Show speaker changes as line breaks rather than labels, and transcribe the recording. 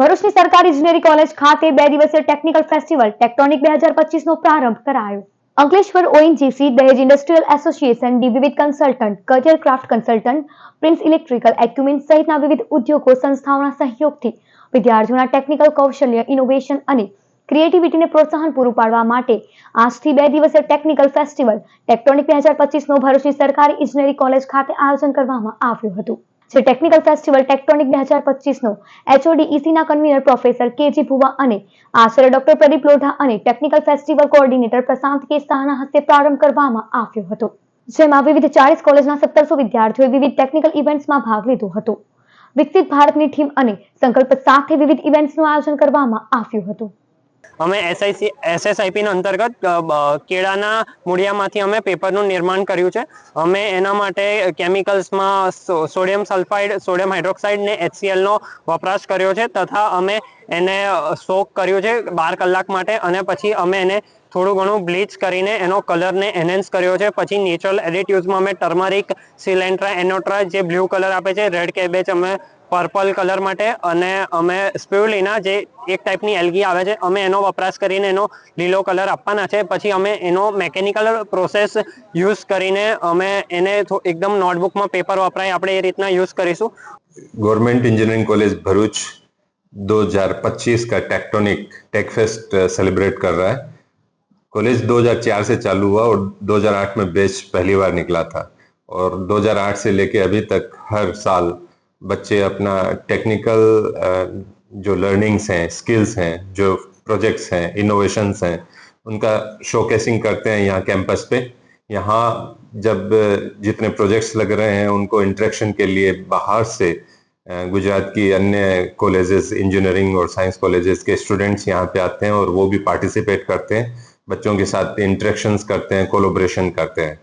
ભરૂચની સરકારી ઇજનેરી કોલેજ ખાતે બે દિવસીય ટેકનિકલ ફેસ્ટિવલ, ટેક્ટોનિક બે હજાર પચીસનો પ્રારંભ કરાયો. Ankleshwar ONGC Dahej industrial association D વિવિધ consultant career craft consultant, prince electrical એક્યુમેન્ટ સહિતના વિવિધ ઉદ્યોગો, સંસ્થાઓના સહયોગથી વિદ્યાર્થીઓના ટેકનિકલ કૌશલ્ય, ઇનોવેશન અને ક્રિએટિવિટીને પ્રોત્સાહન પૂરું પાડવા માટે આજથી બે દિવસીય ટેકનિકલ ફેસ્ટિવલ, ટેક્ટોનિક બે હજાર પચીસનું ભરૂચની સરકારી ઇજનેરી કોલેજ ખાતે આયોજન કરવામાં આવ્યું હતું. જે ટેકનિકલ ફેસ્ટિવલ ટેક્ટોનિક બે હજાર પચીસનો. એચઓડીઈસીના કન્વીનર પ્રોફેસર કેજી ભુવા અને આચાર્ય ડોક્ટર પ્રદીપ લોઢા અને ટેકનિકલ ફેસ્ટિવલ કોઓર્ડિનેટર પ્રશાંત કે શાહના હસ્તે પ્રારંભ કરવામાં આવ્યો હતો, જેમાં વિવિધ ચાલીસ કોલેજના સત્તરસો વિદ્યાર્થીઓએ વિવિધ ટેકનિકલ ઇવેન્ટ્સમાં ભાગ લીધો હતો. વિકસિત ભારતની થીમ અને સંકલ્પ સાથે વિવિધ ઇવેન્ટ્સનું આયોજન કરવામાં આવ્યું હતું.
અમે એસઆઈસી એસએસઆઈપીના અંતર્ગત કેળાના મૂળિયામાંથી અમે પેપરનું નિર્માણ કર્યું છે. અમે એના માટે કેમિકલ્સમાં સોડિયમ સલ્ફાઇડ, સોડિયમ હાઇડ્રોક્સાઇડ ને એચસીએલનો વપરાશ કર્યો છે. તથા અમે એને સોક કર્યું છે બાર કલાક માટે અને પછી અમે એને થોડું ઘણું બ્લીચ કરીને એનો કલરને એનહેન્સ કર્યો છે પછી નેચરલ એડિટિવ્સમાં અમે ટર્મરિક સિલેન્ટ્રા એનોટ્રા જે બ્લુ કલર આપે છે રેડ કેબેજ અમે પર્પલ કલર માટે અને અમે સ્પ્યુલિના જે એક ટાઈપની એલ્ગી આવે છે અમે એનો વપરાશ કરીને એનો લીલો કલર આપવાના છે પછી અમે એનો મેકેનિકલ પ્રોસેસ યુઝ કરીને અમે એને થો- એકદમ નોટબુકમાં પેપર વપરાય આપણે એ રીતના યુઝ કરીશું
गवर्नमेंट इंजीनियरिंग कॉलेज भरूच 2025 का टेक्टोनिक टेक फेस्ट सेलिब्रेट कर रहा है कॉलेज 2004 से चालू हुआ और 2008 में बैच पहली बार निकला था। और 2008 से लेके अभी तक हर साल बच्चे अपना टेक्निकल जो लर्निंग्स हैं स्किल्स हैं, जो प्रोजेक्ट्स हैं इनोवेशंस हैं, उनका शोकेसिंग करते हैं यहाँ कैंपस पे। यहाँ जब जितने प्रोजेक्ट्स लग रहे हैं, उनको इंटरेक्शन के लिए बाहर से गुजरात की अन्य कॉलेजेस इंजीनियरिंग और साइंस कॉलेजेस के स्टूडेंट्स यहाँ पे आते हैं और वो भी पार्टिसिपेट करते हैं। बच्चों के साथ इंटरेक्शंस करते हैं कोलोब्रेशन करते हैं